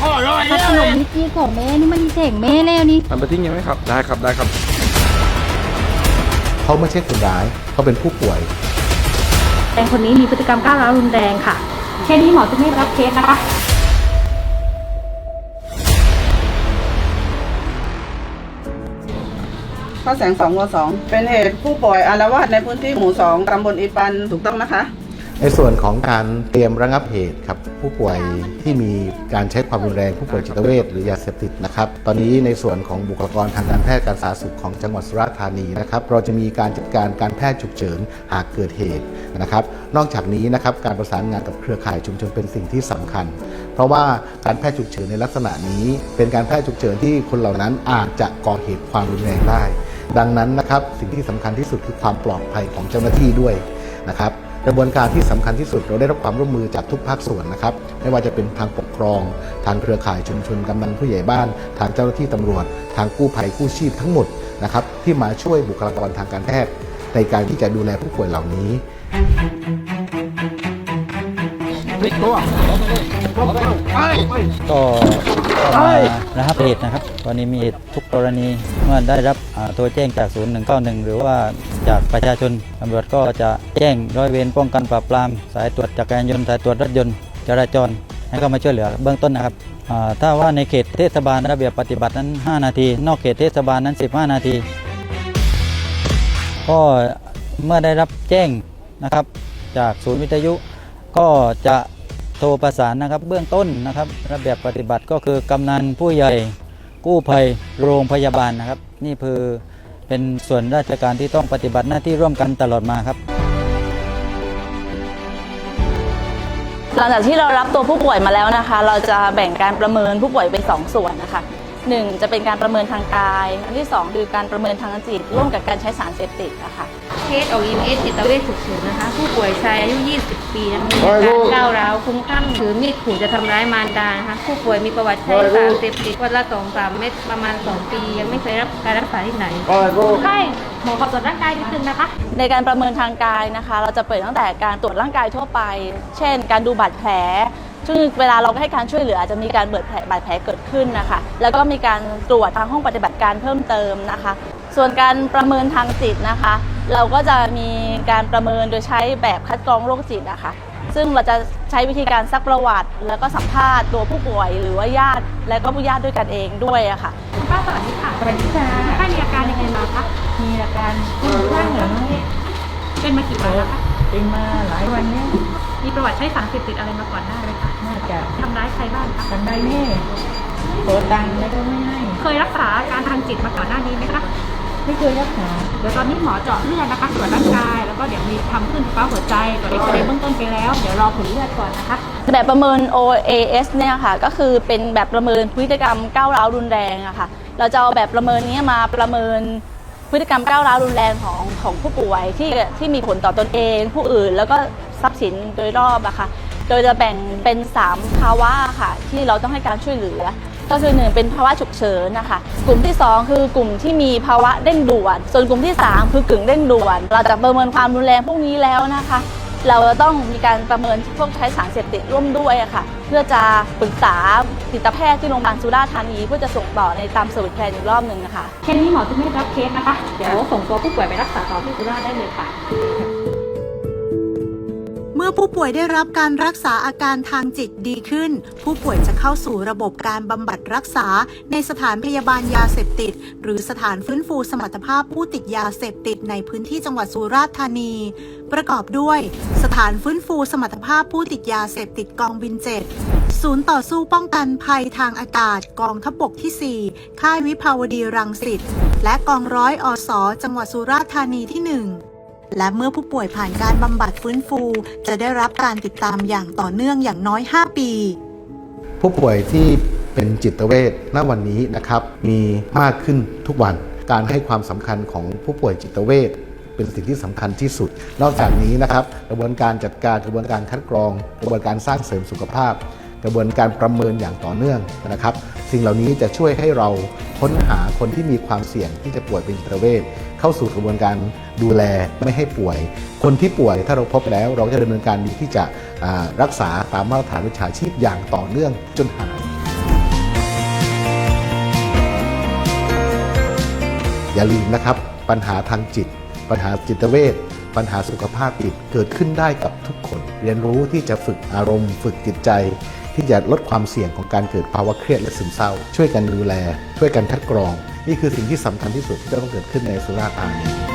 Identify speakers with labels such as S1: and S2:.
S1: ถ้าขนมนิจีของแม่นี่มันเจ๋งแม่แล้วนี่
S2: มันไปทิ้งยังไหมครับ ได้ครับได้ครับ
S3: เขาไม่ใช่คนร้ายเขาเป็นผู้ป่วย
S4: แดงคนนี้มีพฤติกรรมก้าวร้าวรุนแรงค่ะ แค่นี้หมอจะไม่รับเคสนะคะ
S5: ข้อแสงสองวสองเป็นเหตุผู้ป่วยอารวาสในพื้นที่หมู่สองตำบลอีปันถูกต้องนะคะ
S3: ในส่วนของการเตรียมระงับเหตุครับผู้ป่วยที่มีการใช้ความรุนแรงผู้ป่วยจิตเวชหรือยาเสพติดนะครับตอนนี้ในส่วนของบุคลากรทางการแพทย์การสาธารณสุขของจังหวัดสุราษฎร์ธานีนะครับเราจะมีการจัดการการแพทย์ฉุกเฉินหากเกิดเหตุนะครับ นอกจากนี้นะครับการประสานงานกับเครือข่ายชุมชนเป็นสิ่งที่สำคัญ เพราะว่าการแพทย์ฉุกเฉินในลักษณะนี้ เป็นการแพทย์ฉุกเฉินที่คนเหล่านั้นอาจจะก่อเหตุความรุนแรงได้ ดังนั้นนะครับสิ่งที่สำคัญที่สุดคือความปลอดภัยของเจ้าหน้าที่ด้วยนะครับ กระบวนการที่สำคัญที่สุดเราได้รับความร่วมมือจากทุกภาคส่วนนะครับ ไม่ว่าจะเป็นทางปกครอง ทางเครือข่ายชุมชนกำนันผู้ใหญ่บ้าน ทางเจ้าหน้าที่ตำรวจ ทางกู้ภัยกู้ชีพทั้งหมดนะครับที่มาช่วยบุคลากรทางการแพทย์ในการที่จะดูแลผู้ป่วยเหล่านี้
S6: ก็ก็มาระงับเหตุนะครับก รณีมีเหตุทุกกรณีเมื่อได้รับโทรแจ้งจากศูนย์191 หรือว่าจากประชาชนตำรวจก็จะแจ้งร้อยเวรป้องกันปราบปราม สายตรวจจักรยานยนต์สายตรวจรถยนต์จราจรให้เข้ามาช่วยเหลือเบื้องต้นนะครับถ้าว่าในเขตเทศบาลระเบียบปฏิบัตินั้น 5 นาที นอกเขตเทศบาลนั้น 15 นาที ก็เมื่อได้รับแจ้งนะครับจากศูนย์วิทยุก็จะโทรประสานนะครับเบื้องต้นนะครับ ระเบียบปฏิบัติก็คือกำนันผู้ใหญ่ กู้ภัยโรงพยาบาลนะครับ นี่คือเป็นส่วนราชการที่ต้องปฏิบัติหน้าที่ร่วมกันตลอดมาครับ
S7: หลังจากที่เรารับตัวผู้ป่วยมาแล้วนะคะ เราจะแบ่งการประเมินผู้ป่วยเป็น2ส่วนนะคะหนึ่งจะเป็นการประเมินทางกาย อันที่ 2 คือการประเมินทางจิต ร่วมกับการใช้สารเสพติดนะคะ
S4: เคสออก EMS จิตเวชฉุกเฉินนะคะ ผู้ป่วยชายอายุ 20 ปีมีอาการก้าวร้าวคลุ้มคลั่งถือมีดขู่จะทำร้ายมารดานะคะ ผู้ป่วยมีประวัติใช้สารเสพติดวันละสองสามเม็ดประมาณ 2 ปี ยังไม่เคยรับการรักษาที่ไหนใช่หมอขอตรวจร่างกายนิดนึงนะคะ
S7: ในการประเมินทางกายนะคะ เราจะเปิดตั้งแต่การตรวจร่างกายทั่วไป เช่น การดูบาดแผลซึ่งเวลาเราให้การช่วยเหลืออาจจะมีการเบิดแผลบาดแผลเกิดขึ้นนะคะ แล้วก็มีการตรวจทางห้องปฏิบัติการเพิ่มเติมนะคะ ส่วนการประเมินทางจิตนะคะ เราก็จะมีการประเมินโดยใช้แบบคัดกรองโรคจิตนะคะซึ่งเราจะใช้วิธีการซักประวัติ แล้วก็สัมภาษณ์ตัวผู้ป่วย หรือว่าญาติ และก็ผู้ญาติด้วยกันเองด้วยอะค่ะ
S4: ป้าสวัสดีค่ะสวัสดีค่ะป้ามีอาการยังไงมาคะมีอาการคุ้มคลั่งเหรอเป็นมากี่วันแล้วคะ
S8: เป็นมาหลายวันเนี่ย
S4: มีประวัติใช้สารเสพติดอะไรมาก่อนหน้าไหมคะ
S8: น่าจะ
S4: ทำร้ายใครบ้างคะ
S8: ทำได้แน่ขอตังค์แล้วก็ไม่ให้
S4: เคยรักษาอาการทางจิตมาก่อนหน้านี้ไหมคะ
S8: ไม่เคยรักษา
S4: เดี๋ยวตอนนี้หมอเจาะเลือดนะคะตรวจร่างกาย แล้วก็เดี๋ยวมีทำขึ้นไฟฟ้าหัวใจตรวจเอ็กซเรย์เบื้องต้นไปแล้ว เดี๋ยวรอผลเลือดก่อนนะคะ
S7: แบบประเมิน OAS เนี่ยค่ะ ก็คือเป็นแบบประเมินพฤติกรรมก้าวร้าวรุนแรงอะค่ะ เราจะเอาแบบประเมินนี้มาประเมินพฤติกรรมก้าวร้าวรุนแรงของของผู้ป่วยที่ที่มีผลต่อตนเอง ผู้อื่นแล้วก็ทรัพย์สินโดยรอบอะค่ะ โดยจะแบ่งเป็น 3 ภาวะค่ะ ที่เราต้องให้การช่วยเหลือ ก็คือหนึ่งเป็นภาวะฉุกเฉินนะคะ กลุ่มที่ 2 คือกลุ่มที่มีภาวะเร่งด่วน ส่วนกลุ่มที่ 3 คือกึ่งเร่งด่วน เราจะประเมินความรุนแรงพวกนี้แล้วนะคะ เราจะต้องมีการประเมินพวกใช้สารเสพติดร่วมด้วยะค่ะ เพื่อจะปรึกษาจิตแพทย์ที่โรงพยาบาลสุราษฎร์ธานีเพื่อจะส่งต่อในตามสวิตแพลนอีกรอบหนึ่งนะคะ
S4: เคสนี้หมอจะไม่รับเคสนะคะ เดี๋ยวส่งตัวผู้ป่วยไปรักษาต่อที่สุราษฎร์ได้เลยค่ะ
S9: มื่อผู้ป่วยได้รับการรักษาอาการทางจิตดีขึ้น ผู้ป่วยจะเข้าสู่ระบบการบำบัดรักษา ในสถานพยาบาลยาเสพติด หรือสถานฟื้นฟูสมรรถภาพผู้ติดยาเสพติดในพื้นที่จังหวัดสุราษฎร์ธานี ประกอบด้วย สถานฟื้นฟูสมรรถภาพผู้ติดยาเสพติดกองบินเจ็ดศูนย์ต่อสู้ป้องกันภัยทางอากาศกองทัพบกที่ 4 ค่ายวิภาวดีรังสิตและกองร้อยอสจังหวัดสุราษฎร์ธานีที่หนึ่ง และเมื่อผู้ป่วยผ่านการบำบัดฟื้นฟู จะได้รับการติดตามอย่างต่อเนื่องอย่างน้อย 5 ปี
S3: ผู้ป่วยที่เป็นจิตเวชณวันนี้นะครับ มีมากขึ้นทุกวัน การให้ความสำคัญของผู้ป่วยจิตเวชเป็นสิ่งที่สำคัญที่สุด นอกจากนี้นะครับ กระบวนการจัดการกระบวนการคัดกรอง กระบวนการสร้างเสริมสุขภาพ กระบวนการประเมินอย่างต่อเนื่องนะครับ สิ่งเหล่านี้จะช่วยให้เราค้นหาคนที่มีความเสี่ยงที่จะป่วยเป็นจิตเวช เข้าสู่กระบวนการดูแลไม่ให้ป่วย คนที่ป่วยถ้าเราพบแล้ว เราจะดำเนินการที่จะรักษาตามมาตรฐานวิชาชีพอย่างต่อเนื่องจนหายอย่าลืมนะครับ ปัญหาทางจิต ปัญหาจิตเวชปัญหาสุขภาพจิตเกิดขึ้นได้กับทุกคน เรียนรู้ที่จะฝึกอารมณ์ ฝึกจิตใจ ที่จะลดความเสี่ยงของการเกิดภาวะเครียดและซึมเศร้า ช่วยกันดูแล ช่วยกันทัดกรอง นี่คือสิ่งที่สำคัญที่สุดที่จะต้องเกิดขึ้นในสุราษฎร์ธานี